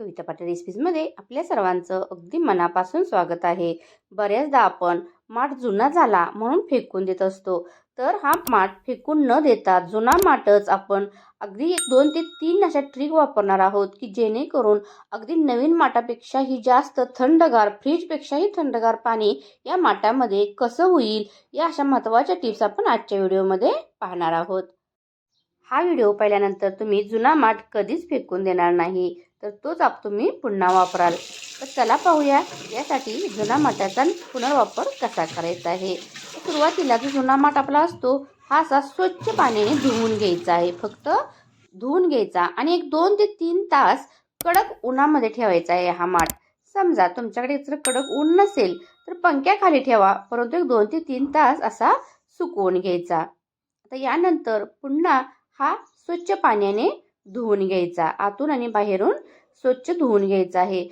कविता पाटील रेसिपीजमध्ये आपल्या सर्वांचं अगदी मनापासून स्वागत आहे. बऱ्याचदा आपण माठ जुना झाला म्हणून फेकून देत असतो. तर हा माठ फेकून न देता जुना माठच आपण अगदी एक दोन ते तीन अशा ट्रिक वापरणार आहोत की जेणेकरून अगदी नवीन माठापेक्षाही जास्त थंडगार फ्रीजपेक्षाही थंडगार पाणी या माठामध्ये कसं होईल या अशा महत्त्वाच्या टिप्स आपण आजच्या व्हिडिओमध्ये पाहणार आहोत. हा व्हिडिओ पाहिल्यानंतर तुम्ही जुना माठ कधीच फेकून देणार नाही. तर तोच आप तुम्ही पुन्हा वापराल. तर चला पाहूया यासाठी जुना माठाचा पुनर्वापर कसा करायचा आहे. सुरुवातीला जो जुना माठ आपला असतो हा असा स्वच्छ पाण्याने धुवून घ्यायचा आहे. फक्त धुवून घ्यायचा आणि एक दोन ते तीन तास कडक उन्हामध्ये ठेवायचा आहे हा माठ. समजा तुमच्याकडे जर कडक ऊन नसेल तर पंख्याखाली ठेवा परंतु एक दोन ते तीन तास असा सुकवून घ्यायचा. आता यानंतर पुन्हा हा स्वच्छ पाण्याने धुवून घ्यायचा. आतून आणि बाहेरून स्वच्छ धुवून घ्यायचा आहे.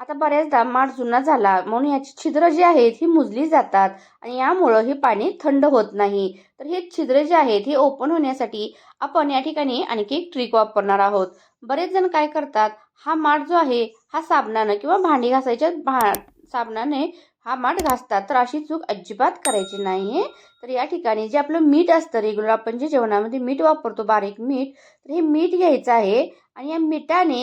आता बऱ्याचदा माठ जुना झाला म्हणून याची छिद्र जी आहेत ही मुजली जातात आणि यामुळं हे पाणी थंड होत नाही. तर हे छिद्र जे आहेत हे ओपन होण्यासाठी आपण या ठिकाणी आणखी एक ट्रिक वापरणार आहोत. बरेच जण काय करतात हा माठ जो आहे हा साबणानं किंवा भांडी घासायच्या भा साबणाने हा माठ घासतात तर अशी चूक अजिबात करायची नाही तर या ठिकाणी जे आपलं मीठ असतं रेग्युलर आपण जे जेवणामध्ये मीठ वापरतो बारीक मीठ तर हे मीठ घ्यायचं आहे आणि या मिठाने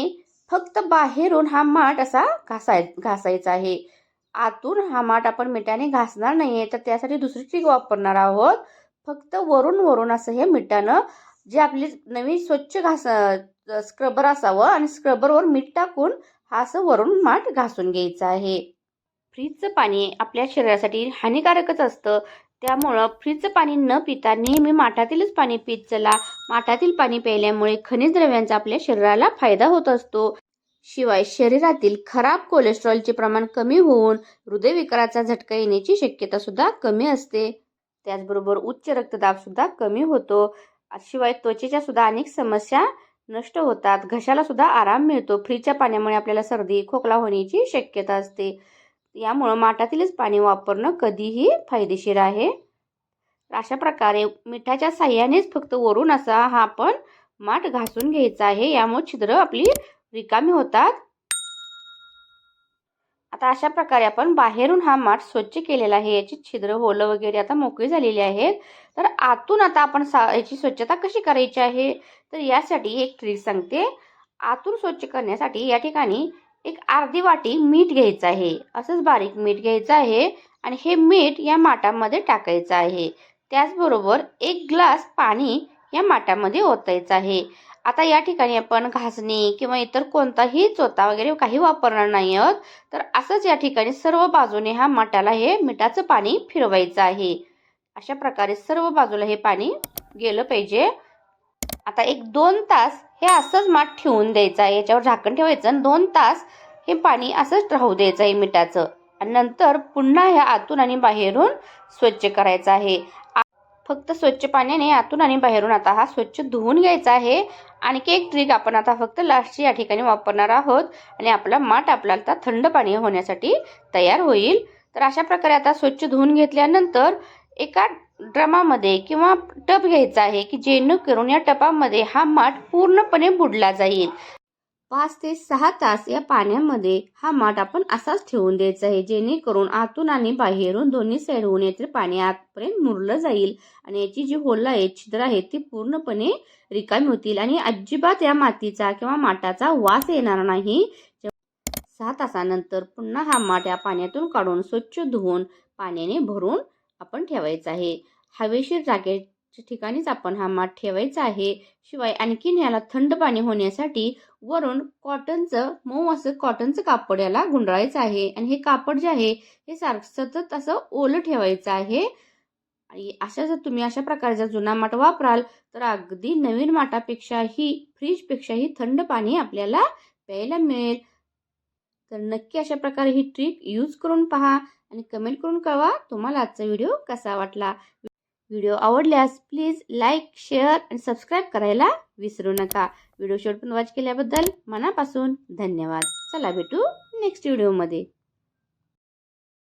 फक्त बाहेरून हा माठ असा घासाय घासायचा आहे. आतून हा माठ आपण मिठाने घासणार नाही आहे तर त्यासाठी दुसरी ट्रिक वापरणार आहोत. फक्त वरून वरून असं हे मिठानं जे आपली नवीन स्वच्छ घास स्क्रबर असावं आणि स्क्रबरवर मीठ टाकून हा असं वरून माठ घासून घ्यायचं आहे. फ्रीजचं पाणी आपल्या शरीरासाठी हानिकारकच असतं. त्यामुळं फ्रीजचं पाणी न पिता नेहमी माठातीलच पाणी पित चला. माठातील पाणी प्यायल्यामुळे खनिज द्रव्यांचा आपल्या शरीराला फायदा होत असतो. शिवाय शरीरातील खराब कोलेस्ट्रॉलचे प्रमाण कमी होऊन हृदयविकाराचा झटका येण्याची शक्यता सुद्धा कमी असते. त्याचबरोबर उच्च रक्तदाब सुद्धा कमी होतो. शिवाय त्वचेच्या सुद्धा अनेक समस्या नष्ट होतात. घशाला सुद्धा आराम मिळतो. फ्रीजच्या पाण्यामुळे आपल्याला सर्दी खोकला होण्याची शक्यता असते. यामुळं माठातीलच पाणी वापरणं कधीही फायदेशीर आहे. अशा प्रकारे मिठाच्या साह्यानेच फक्त वरून असा हा आपण माठ घासून घ्यायचा आहे. यामुळे छिद्र आपली रिकामी होतात. आता अशा प्रकारे आपण बाहेरून हा माठ स्वच्छ केलेला आहे. याची छिद्र होलं वगैरे आता मोकळी झालेली आहेत. तर आतून आता आपण सा याची स्वच्छता कशी करायची आहे? तर यासाठी एक ट्रिक सांगते. आतून स्वच्छ करण्यासाठी या ठिकाणी एक अर्धी वाटी मीठ घ्यायचं आहे. असंच बारीक मीठ घ्यायचं आहे आणि हे मीठ या माठामध्ये टाकायचं आहे. त्याचबरोबर एक ग्लास पाणी या माठामध्ये ओतायचं आहे. आता या ठिकाणी आपण घासणी किंवा इतर कोणताही चोता वगैरे काही वापरणार नाही आहोत तर असंच या ठिकाणी सर्व बाजूने हा माठाला हे मिठाचं पाणी फिरवायचं आहे. अशा प्रकारे सर्व बाजूला हे पाणी गेलं पाहिजे. आता एक दोन तास हे असंच माठ ठेवून द्यायचं आहे याच्यावर झाकण ठेवायचं आणि दोन तास हे पाणी असंच राहू द्यायचं आहे मिठाचं. आणि नंतर पुन्हा ह्या आतून आणि बाहेरून स्वच्छ करायचं आहे. फक्त स्वच्छ पाण्याने आतून आणि बाहेरून आता हा स्वच्छ धुवून घ्यायचा आहे. आणखी एक ट्रिक आपण आता फक्त लास्टची या ठिकाणी वापरणार आहोत. आणि आपला माठ आपल्याला आता थंड पाणी होण्यासाठी तयार होईल. तर अशा प्रकारे आता स्वच्छ धुवून घेतल्यानंतर एका ड्रमामध्ये किंवा टप घ्यायचा आहे की जेणेकरून या टपामध्ये हा माठ पूर्णपणे बुडला जाईल. पाच ते सहा तास या पाण्यामध्ये हा माठ आपण असाच ठेवून द्यायचा आहे जेणेकरून आतून आणि बाहेरून दोन्ही साईड होऊन पाणी आतपर्यंत मुरलं जाईल आणि याची जी होल आहे छिद्र आहे ती पूर्णपणे रिकामी होतील आणि अजिबात या मातीचा किंवा माठाचा वास येणार नाही. सहा तासानंतर पुन्हा हा माठ या पाण्यातून काढून स्वच्छ धुवून पाण्याने भरून आपण ठेवायचा आहे. हवेशीर जागेच्या ठिकाणीच आपण हा माठ ठेवायचा आहे. शिवाय आणखीन याला थंड पाणी होण्यासाठी वरून कॉटनचं मऊ असं कॉटनचं कापड याला गुंडाळायचं आहे. आणि हे कापड जे आहे हे सार सतत असं ओलं ठेवायचं आहे. आणि अशा जर तुम्ही अशा प्रकारचा जुना माठ वापराल तर अगदी नवीन माठापेक्षाही फ्रीजपेक्षाही थंड पाणी आपल्याला प्यायला मिळेल. तर नक्की अशा प्रकारे ही ट्रिक यूज करून पहा आणि कमेंट करून कळवा तुम्हाला आजचा व्हिडिओ कसा वाटला. व्हिडिओ आवडल्यास प्लीज लाईक शेअर आणि सबस्क्राईब करायला विसरू नका. व्हिडिओ शेवटपर्यंत वॉच केल्याबद्दल मनापासून धन्यवाद. चला भेटू नेक्स्ट व्हिडिओमध्ये